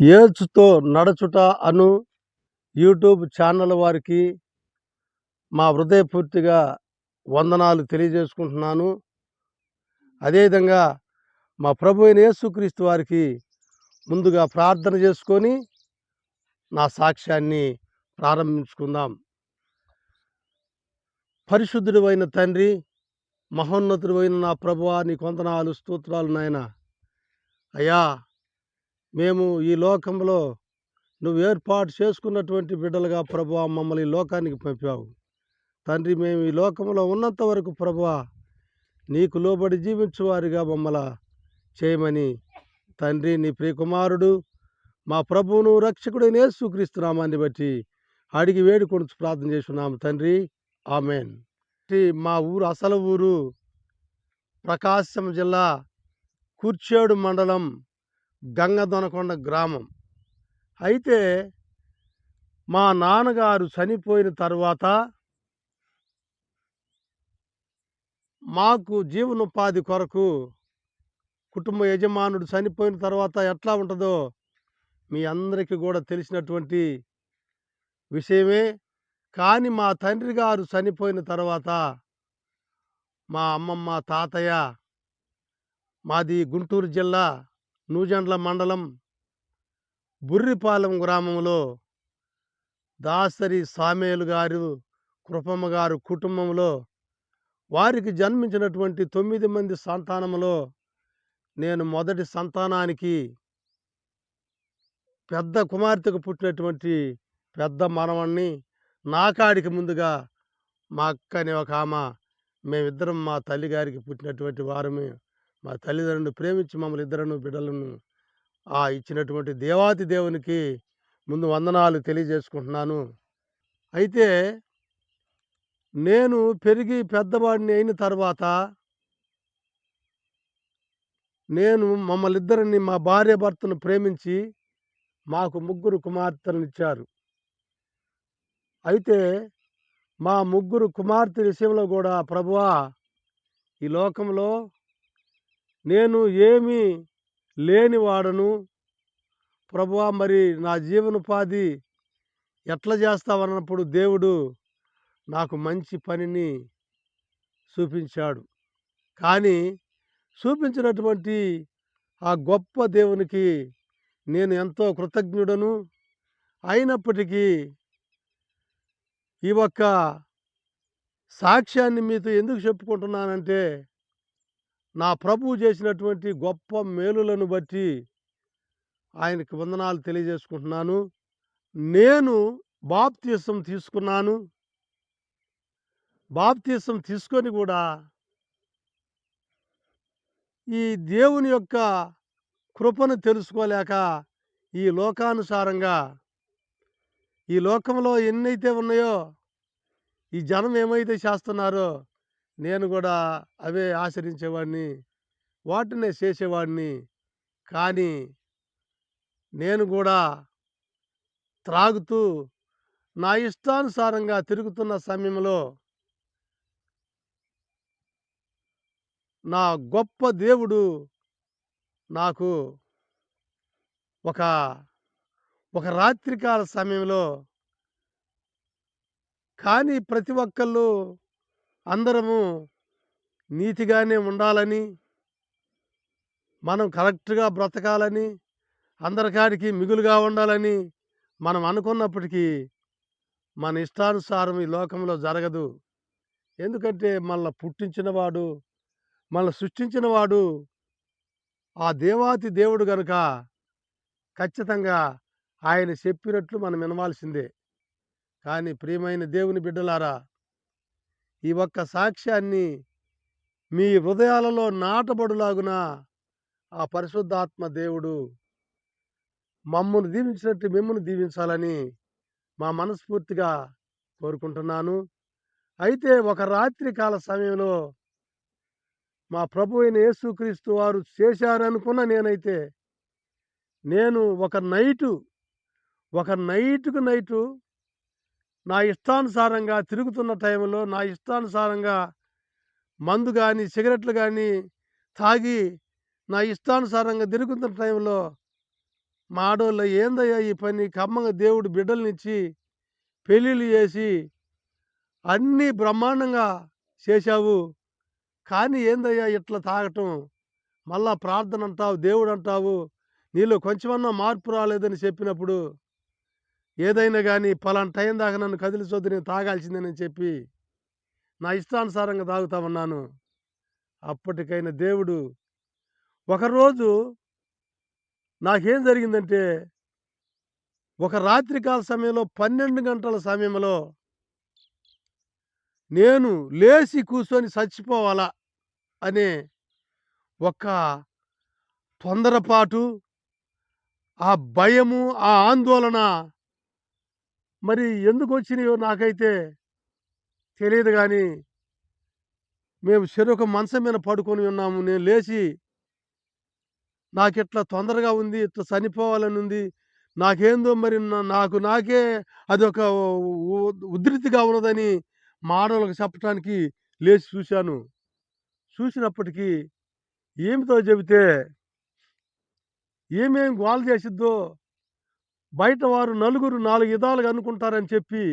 ఏడ్చుతో నడచుట అను YouTube channel వారికి మా హృదయపూర్తిగా వందనాలు తెలియజేసుకుంటున్నాను. అదేవిధంగా మా ప్రభు అయిన యేసుక్రీస్తు వారికి ముందుగా ప్రార్థన చేసుకొని నా సాక్ష్యాన్ని ప్రారంభించుకుందాం. పరిశుద్ధుడు అయిన తండ్రి మహోన్నతుడు అయిన నా ప్రభువా నీ కొందనాలు స్తోత్రాలు నాయన. అయ్యా మేము ఈ లోకంలో నువ్వు ఏర్పాటు చేసుకున్నటువంటి బిడ్డలుగా ప్రభు మమ్మల్ని ఈ లోకానికి పంపావు. తండ్రి మేము ఈ లోకంలో ఉన్నంత వరకు ప్రభువా నీకు లోబడి జీవించువారిగా మమ్మల్ని చేయమని తండ్రి నీ ప్రియకుమారుడు మా ప్రభువును రక్షకుడైన యేసుక్రీస్తునామాన్ని బట్టి అడిగి వేడుకొని ప్రార్థన చేస్తున్నాము తండ్రి. ఆమెన్. మా ఊరు అసలు ఊరు ప్రకాశం జిల్లా కూర్చేడు మండలం గంగదొనకొండ గ్రామం. అయితే మా నాన్నగారు చనిపోయిన తర్వాత మాకు జీవనోపాధి కొరకు కుటుంబ యజమానుడు చనిపోయిన తర్వాత ఎట్లా ఉంటుందో మీ అందరికీ కూడా తెలిసినటువంటి విషయమే. కానీ మా తండ్రి గారు చనిపోయిన తర్వాత మా అమ్మమ్మ తాతయ్య మాది గుంటూరు జిల్లా నూజండ్ల మండలం బుర్రిపాలెం గ్రామంలో దాసరి సామేలు గారు కృపమ్మ గారు కుటుంబంలో వారికి జన్మించినటువంటి తొమ్మిది మంది సంతానంలో నేను మొదటి సంతానానికి పెద్ద కుమార్తెకు పుట్టినటువంటి పెద్ద మనవణ్ణి నాకాడికి ముందుగా మా అక్క అనే ఒక ఆమె మేమిద్దరం మా తల్లిగారికి పుట్టినటువంటి వారమే. మా తల్లిదండ్రులు ప్రేమించి మమ్మల్ని ఇద్దరను బిడ్డలను ఆ ఇచ్చినటువంటి దేవాతి దేవునికి ముందు వందనాలు తెలియజేసుకుంటున్నాను. అయితే నేను పెరిగి పెద్దవాడిని అయిన తర్వాత నేను మమ్మల్ని ఇద్దరిని మా భార్య భర్తను ప్రేమించి మాకు ముగ్గురు కుమార్తెలను ఇచ్చారు. అయితే మా ముగ్గురు కుమార్తె విషయంలో కూడా ప్రభువా ఈ లోకంలో నేను ఏమీ లేనివాడను. ప్రభువా మరి నా జీవనోపాధి ఎట్లా చేస్తావన్నప్పుడు దేవుడు నాకు మంచి పనిని చూపించాడు. కానీ చూపించినటువంటి ఆ గొప్ప దేవునికి నేను ఎంతో కృతజ్ఞుడను. అయినప్పటికీ ఈ ఒక్క సాక్ష్యాన్ని మీతో ఎందుకు చెప్పుకుంటున్నానంటే నా ప్రభువు చేసినటువంటి గొప్ప మేలులను బట్టి ఆయనకి వందనాలు తెలియజేసుకుంటున్నాను. నేను బాప్తీసం తీసుకున్నాను. బాప్తీసం తీసుకొని కూడా ఈ దేవుని యొక్క కృపను తెలుసుకోలేక ఈ లోకానుసారంగా ఈ లోకంలో ఎన్నైతే ఉన్నాయో ఈ జనం ఏమైతే చేస్తున్నారో నేను కూడా అవే ఆచరించేవాడిని వాటినే చేసేవాడిని. కానీ నేను కూడా త్రాగుతూ నా ఇష్టానుసారంగా తిరుగుతున్న సమయంలో నా గొప్ప దేవుడు నాకు ఒక ఒక రాత్రికాల సమయంలో కానీ ప్రతి ఒక్కళ్ళు అందరము నీతిగానే ఉండాలని మనం కరెక్ట్గా బ్రతకాలని అందరికాడికి మిగులుగా ఉండాలని మనం అనుకున్నప్పటికీ మన ఇష్టానుసారం ఈ లోకంలో జరగదు. ఎందుకంటే మళ్ళీ పుట్టించినవాడు మళ్ళీ సృష్టించినవాడు ఆ దేవాతి దేవుడు గనుక ఖచ్చితంగా ఆయన చెప్పినట్లు మనం వినవాల్సిందే. కానీ ప్రియమైన దేవుని బిడ్డలారా ఈ ఒక్క సాక్ష్యాన్ని మీ హృదయాలలో నాటబడులాగున ఆ పరిశుద్ధాత్మ దేవుడు మమ్మల్ని దీవించినట్టు మిమ్మల్ని దీవించాలని మా మనస్ఫూర్తిగా కోరుకుంటున్నాను. అయితే ఒక రాత్రి కాల సమయంలో మా ప్రభు అయిన యేసుక్రీస్తు వారు చేశారనుకున్న నేనైతే నేను ఒక నైటు ఒక నైటుకు నైటు నా ఇష్టానుసారంగా తిరుగుతున్న టైంలో నా ఇష్టానుసారంగా మందు కానీ సిగరెట్లు కానీ తాగి నా ఇష్టానుసారంగా తిరుగుతున్న టైంలో మా ఆడోళ్ళ ఏందయ్యా ఈ పని? కమ్మంగా దేవుడు బిడ్డలనిచ్చి పెళ్ళిళ్ళు చేసి అన్నీ బ్రహ్మాండంగా చేశావు. కానీ ఏందయ్యా ఇట్లా తాగటం? మళ్ళా ప్రార్థన అంటావు దేవుడు అంటావు నీలో కొంచెమన్నా మార్పు రాలేదని చెప్పినప్పుడు ఏదైనా కానీ పలానా టైం దాకా నన్ను కదిలిచొద్దు నేను తాగాల్సిందేనని చెప్పి నా ఇష్టానుసారంగా తాగుతా ఉన్నాను. అప్పటికైనా దేవుడు ఒకరోజు నాకేం జరిగిందంటే ఒక రాత్రికాల సమయంలో పన్నెండు గంటల సమయంలో నేను లేచి కూర్చొని చచ్చిపోవాలా అనే ఒక తొందరపాటు ఆ భయము ఆ ఆందోళన మరి ఎందుకు వచ్చినాయో నాకైతే తెలియదు కానీ మేము చెరొక మంచం మీద పడుకొని ఉన్నాము. నేను లేచి నాకు ఇట్లా తొందరగా ఉంది ఇట్లా చనిపోవాలని ఉంది. నాకేందో మరి నా- నాకు నాకే అది ఒక ఉధృతిగా ఉన్నదని మానవులకు చెప్పడానికి లేచి చూశాను. చూసినప్పటికీ ఏమితో చెబితే ఏమేం గోల్ చేసిద్దో బయట వారు నలుగురు నాలుగు విధాలుగా అనుకుంటారని చెప్పి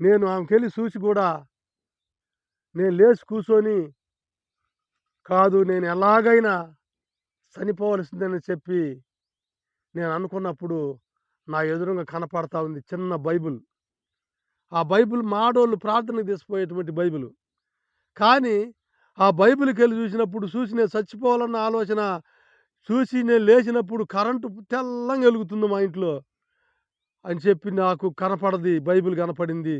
నేను ఆమెకెళ్ళి చూసి కూడా నేను లేచి కూర్చొని కాదు నేను ఎలాగైనా చనిపోవలసిందని చెప్పి నేను అనుకున్నప్పుడు నా ఎదురుగా కనపడతా ఉంది చిన్న బైబిల్. ఆ బైబిల్ మాడోళ్ళు ప్రార్థనకు తీసిపోయేటువంటి బైబిల్. కానీ ఆ బైబిల్కి వెళ్ళి చూసినప్పుడు చూసి నేను చచ్చిపోవాలన్న ఆలోచన చూసి నేను లేచినప్పుడు కరెంటు తెల్లంగా వెలుగుతుంది మా ఇంట్లో. అని చెప్పి నాకు కనపడది. బైబిల్ కనపడింది.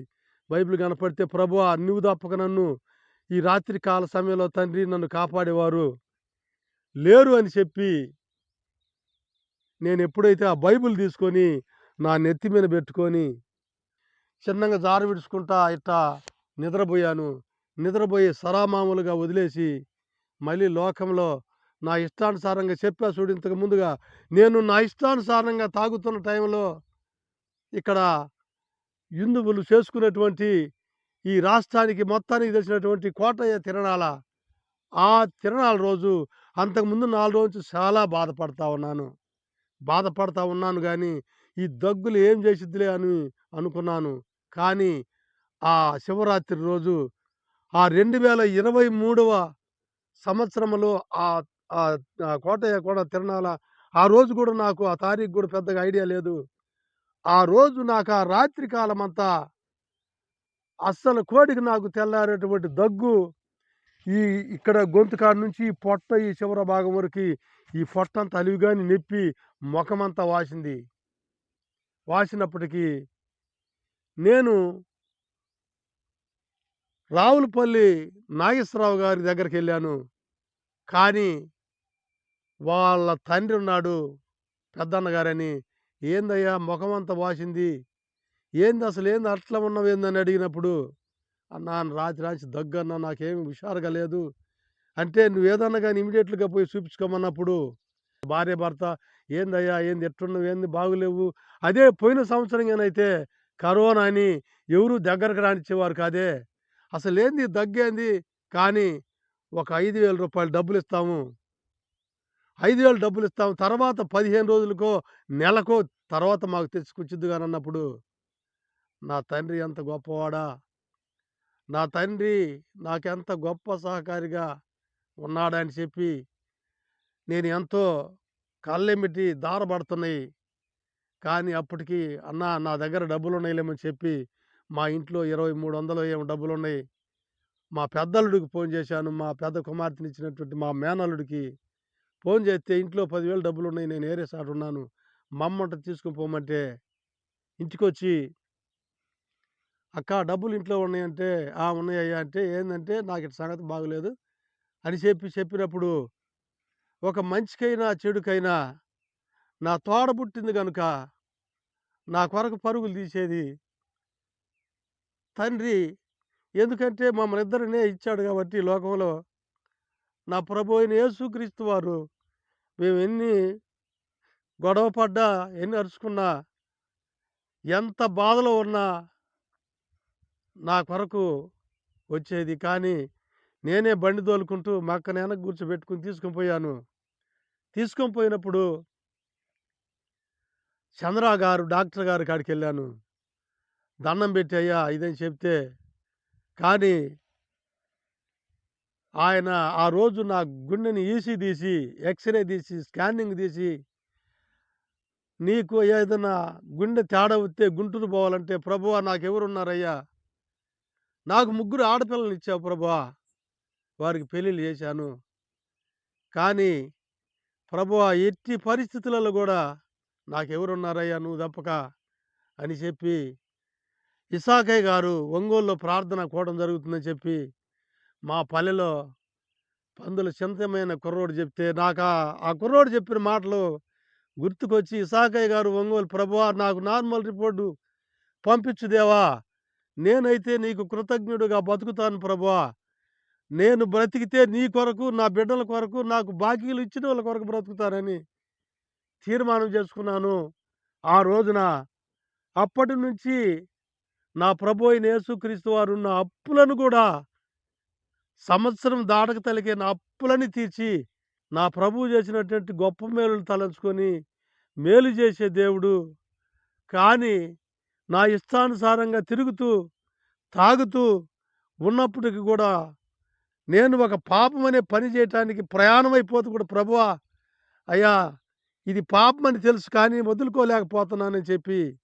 బైబిల్ కనపడితే ప్రభు నువ్వు తప్పక నన్ను ఈ రాత్రి కాల సమయంలో తండ్రి నన్ను కాపాడేవారు. లేరు అని చెప్పి నేను ఎప్పుడైతే ఆ బైబిల్ తీసుకొని నా నెత్తి మీద పెట్టుకొని చిన్నగా జారు విడుచుకుంటా ఇట్టా నిద్రపోయాను. నిద్రపోయి సరామామూలుగా వదిలేసి మళ్ళీ లోకంలో నా ఇష్టానుసారంగా చెప్పా చూడు ఇంతకు ముందుగా. నేను నా ఇష్టానుసారంగా తాగుతున్న టైంలో ఇక్కడ హిందువులు చేసుకున్నటువంటి ఈ రాష్ట్రానికి మొత్తానికి తెలిసినటువంటి కోటయ్య తిరణాల ఆ తిరణాల రోజు అంతకుముందు నాలుగు రోజు చాలా బాధపడతా ఉన్నాను. బాధపడతా ఉన్నాను కానీ ఈ దగ్గులు ఏం చేసిద్దిలే అని అనుకున్నాను. కానీ ఆ శివరాత్రి రోజు ఆ రెండు వేల ఇరవై మూడవ సంవత్సరంలో ఆ కోటయ్య కూడా తిరణాల ఆ రోజు కూడా నాకు ఆ తారీఖు కూడా పెద్దగా ఐడియా లేదు. ఆ రోజు నాకు ఆ రాత్రి కాలమంతా అస్సలు కోడికి నాకు తెల్లారేటువంటి దగ్గు ఈ ఇక్కడ గొంతు కాడ నుంచి ఈ పొట్ట ఈ చివర భాగం వరకు ఈ పొట్ట అంతా అలివిగాని నొప్పి ముఖమంతా వాసింది. వాసినప్పటికీ నేను రావులపల్లి నాగేశ్వరరావు గారి దగ్గరికి వెళ్ళాను. కానీ వాళ్ళ తండ్రి ఉన్నాడు పెద్దన్నగారని ఏందయ్యా ముఖం అంతా వాసింది? ఏంది అసలు ఏంది అట్లా ఉన్నవేందని అడిగినప్పుడు అన్నా రాత్రి రాంచి దగ్గన్నా నాకేమి హుషారుగా లేదు. అంటే నువ్వు ఏదన్నా కానీ ఇమీడియట్గా పోయి చూపించుకోమన్నప్పుడు భార్య భర్త ఏందయ్యా ఏంది ఎట్టున్నావు? ఏంది బాగులేవు? అదే పోయిన సంవత్సరంగానైతే కరోనా అని ఎవరు దగ్గరకు రానిచ్చేవారు కాదే. అసలు ఏంది? దగ్గేంది కానీ ఒక ఐదు వేల రూపాయలు డబ్బులు ఇస్తాము. ఐదు వేలు డబ్బులు ఇస్తాము తర్వాత పదిహేను రోజులకో నెలకో తర్వాత మాకు తెచ్చుకొచ్చిద్దు కానీ అన్నప్పుడు నా తండ్రి ఎంత గొప్పవాడా? నా తండ్రి నాకెంత గొప్ప సహకారిగా ఉన్నాడని చెప్పి నేను ఎంతో కళ్ళెమిటి దారపడుతున్నాయి కానీ అప్పటికి అన్న నా దగ్గర డబ్బులు ఉన్నాయిలేమని చెప్పి మా ఇంట్లో ఇరవై మూడు వందలు ఏమో డబ్బులు ఉన్నాయి మా పెద్దల్లుడికి ఫోన్ చేశాను. మా పెద్ద కుమార్తెని ఇచ్చినటువంటి మా మేనల్లుడికి ఫోన్ చేస్తే ఇంట్లో పదివేలు డబ్బులు ఉన్నాయి నేను ఏరే సాటు ఉన్నాను. మమ్మంట తీసుకుని పోమంటే ఇంటికొచ్చి అక్క డబ్బులు ఇంట్లో ఉన్నాయంటే ఆ ఉన్నాయ్యా అంటే ఏంటంటే నాకు ఇటు సంగతి బాగలేదు అని చెప్పి చెప్పినప్పుడు ఒక మంచికైనా చెడుకైనా నా తోడ పుట్టింది కనుక నా కొరకు పరుగులు తీసేది తండ్రి. ఎందుకంటే మమ్మల్ని ఇద్దరినే ఇచ్చాడు కాబట్టి లోకంలో నా ప్రభు అయిన యేసుక్రీస్తు వారు మేము ఎన్ని గొడవ పడ్డా ఎన్ని అరుచుకున్నా ఎంత బాధలో ఉన్నా నా కొరకు వచ్చేది. కానీ నేనే బండి తోలుకుంటూ మా అక్కని వెనక కూర్చోబెట్టుకుని తీసుకొని పోయాను. తీసుకొని పోయినప్పుడు చంద్ర గారు డాక్టర్ గారి కాడికి వెళ్ళాను. దండం పెట్టి అయ్యా ఇదని చెప్తే కానీ ఆయన ఆ రోజు నా గుండెని ఈసీ తీసి ఎక్స్రే తీసి స్కానింగ్ తీసి నీకు ఏదైనా గుండె తేడా వస్తే గుంటూరు పోవాలంటే ప్రభువా నాకు ఎవరున్నారయ్యా నాకు ముగ్గురు ఆడపిల్లలు ఇచ్చావు ప్రభువా వారికి పెళ్ళిళ్ళు చేశాను. కానీ ప్రభువా ఎట్టి పరిస్థితులలో కూడా నాకెవరున్నారయ్యా నువ్వు తప్పక అని చెప్పి ఇసాకయ్య గారు ఒంగోలులో ప్రార్థన కోవడం జరుగుతుందని చెప్పి మా పల్లెలో పందుల చింతమైన కుర్రోడు చెప్తే నాకు ఆ- ఆ కుర్రోడు చెప్పిన మాటలు గుర్తుకొచ్చి ఇసాకయ్య గారు ఒంగోలు ప్రభువా నాకు నార్మల్ రిపోర్టు పంపించు దేవా. నేనైతే నీకు కృతజ్ఞుడుగా బతుకుతాను ప్రభువా. నేను బ్రతికితే నీ కొరకు నా బిడ్డల కొరకు నాకు బాకీలు ఇచ్చిన వాళ్ళ కొరకు బ్రతుకుతానని తీర్మానం చేసుకున్నాను. ఆ రోజున అప్పటి నుంచి నా ప్రభు అయిన యేసుక్రీస్తు వారు ఉన్న అప్పులను కూడా సంవత్సరం దాటక తలిగే నా అప్పులని తీర్చి నా ప్రభువు చేసినటువంటి గొప్ప మేలు తలంచుకొని మేలు చేసే దేవుడు. కానీ నా ఇష్టానుసారంగా తిరుగుతూ తాగుతూ ఉన్నప్పటికి కూడా నేను ఒక పాపం అనే పని చేయటానికి ప్రయాణం కూడా ప్రభువా అయ్యా ఇది పాపం అని తెలుసు కానీ వదులుకోలేకపోతున్నానని చెప్పి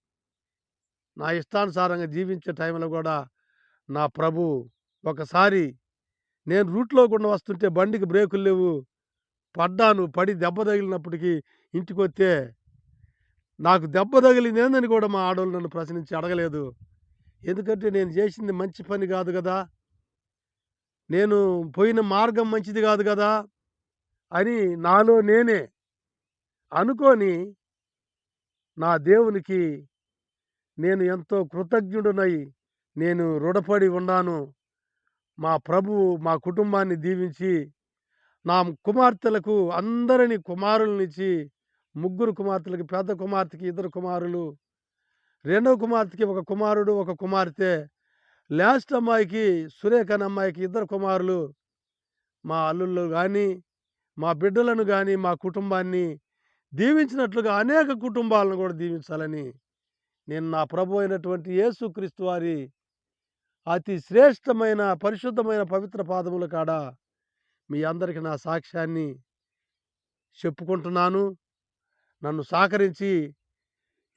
నా ఇష్టానుసారంగా జీవించే టైంలో కూడా నా ప్రభు ఒకసారి నేను రూట్లో గుండా వస్తుంటే బండికి బ్రేకులు లేవు. పడ్డాను. పడి దెబ్బ తగిలినప్పటికీ ఇంటికి వస్తే నాకు దెబ్బ తగిలిందేందని కూడా మా ఆడవాళ్ళు నన్ను ప్రశ్నించి అడగలేదు. ఎందుకంటే నేను చేసింది మంచి పని కాదు కదా. నేను పోయిన మార్గం మంచిది కాదు కదా అని నాలో నేనే అనుకొని నా దేవునికి నేను ఎంతో కృతజ్ఞుడునై నేను రుణపడి ఉన్నాను. మా ప్రభువు మా కుటుంబాన్ని దీవించి నా కుమార్తెలకు అందరిని కుమారులనిచ్చి ముగ్గురు కుమార్తెలకి పెద్ద కుమార్తెకి ఇద్దరు కుమారులు రెండవ కుమార్తెకి ఒక కుమారుడు ఒక కుమార్తె లాస్ట్ అమ్మాయికి సురేఖ అనే అమ్మాయికి ఇద్దరు కుమారులు మా అల్లుళ్ళు కానీ మా బిడ్డలను కానీ మా కుటుంబాన్ని దీవించినట్లుగా అనేక కుటుంబాలను కూడా దీవించాలని నేను నా ప్రభు అయినటువంటి యేసుక్రీస్తు వారి అతి శ్రేష్టమైన పరిశుద్ధమైన పవిత్ర పాదముల కాడ మీ అందరికీ నా సాక్ష్యాన్ని చెప్పుకుంటున్నాను. నన్ను సహకరించి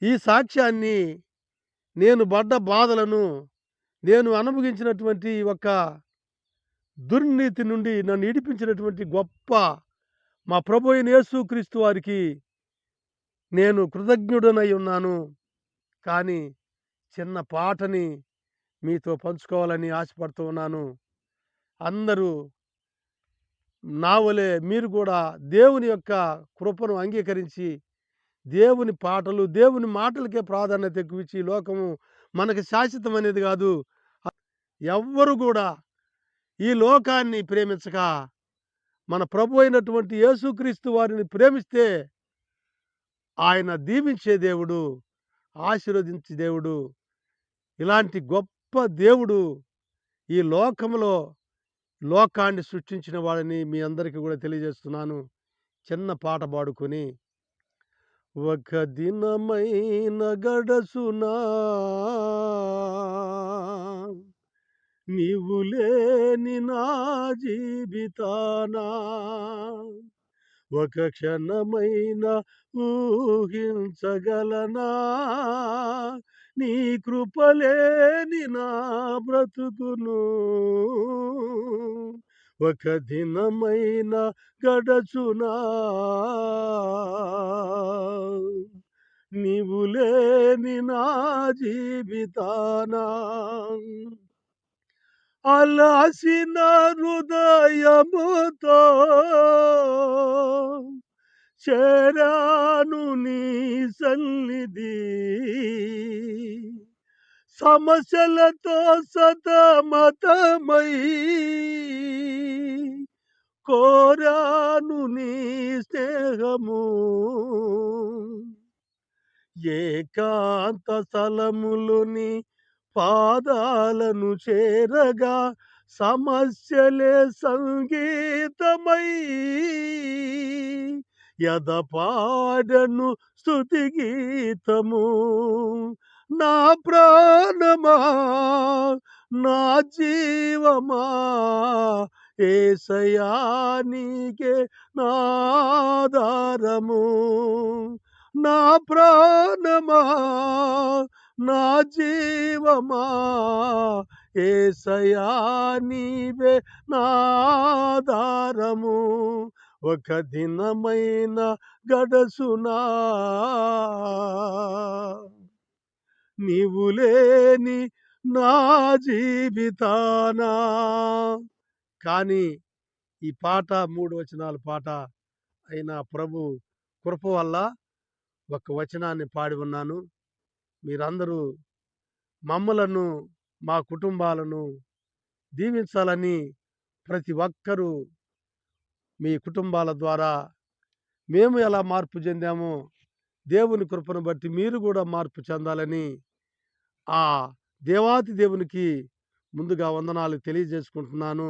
ఈ సాక్ష్యాన్ని నేను పడ్డ బాధలను నేను అనుభవించినటువంటి ఒక దుర్నీతి నుండి నన్ను ఇడిపించినటువంటి గొప్ప మా ప్రభు అయిన యేసుక్రీస్తు వారికి నేను కృతజ్ఞుడనై ఉన్నాను. కానీ చిన్న పాటని మీతో పంచుకోవాలని ఆశపడుతూ ఉన్నాను. అందరూ నా వలె మీరు కూడా దేవుని యొక్క కృపను అంగీకరించి దేవుని పాటలు దేవుని మాటలకే ప్రాధాన్యత ఎక్కువచ్చి ఈ లోకము మనకి శాశ్వతం అనేది కాదు. ఎవ్వరు కూడా ఈ లోకాన్ని ప్రేమించక మన ప్రభు అయినటువంటి యేసుక్రీస్తు వారిని ప్రేమిస్తే ఆయన దీవించే దేవుడు ఆశీర్వదించే దేవుడు. ఇలాంటి గొప్ప దేవుడు ఈ లోకంలో లోకాన్ని సృష్టించిన వాడని మీ అందరికీ కూడా తెలియజేస్తున్నాను. చిన్న పాట పాడుకొని ఒక దినమైన గడసునా నీవు లేని నా జీవితానా ఒక క్షణమైన ఊహించగలనా? నీ కృపలేని నా బ్రతుకును. ఒక దినమైన గడచునా. నీవు లేని నా జీవితానా. అలసిన హృదయముతో చేరాను నీ సన్నిధి. సమస్యలతో సతమతమై కోరాను నీ స్నేహము. ఏకాంత స్థలములోని పాదాలను చేరగా సమస్యలే సంగీతమై. యద పాడను స్తుతి గీతము. నా ప్రాణమా నా జీవమా ఏసయా నీకే నాదారము నా ప్రాణమా నా జీవమా ఏసయా నీవే నాదారము ఒక దినమైన గడసునా. నీవు లేని నా జీవితానా? కానీ ఈ పాట మూడు వచనాల పాట అయిన ప్రభు కృప వల్ల ఒక వచనాన్ని పాడి ఉన్నాను. మీరందరూ మమ్మలను మా కుటుంబాలను దీవించాలని ప్రతి ఒక్కరూ మీ కుటుంబాల ద్వారా మేము ఎలా మార్పు చెందామో దేవుని కృపను బట్టి మీరు కూడా మార్పు చెందాలని ఆ దేవాతి దేవునికి ముందుగా వందనాలు తెలియజేసుకుంటున్నాను.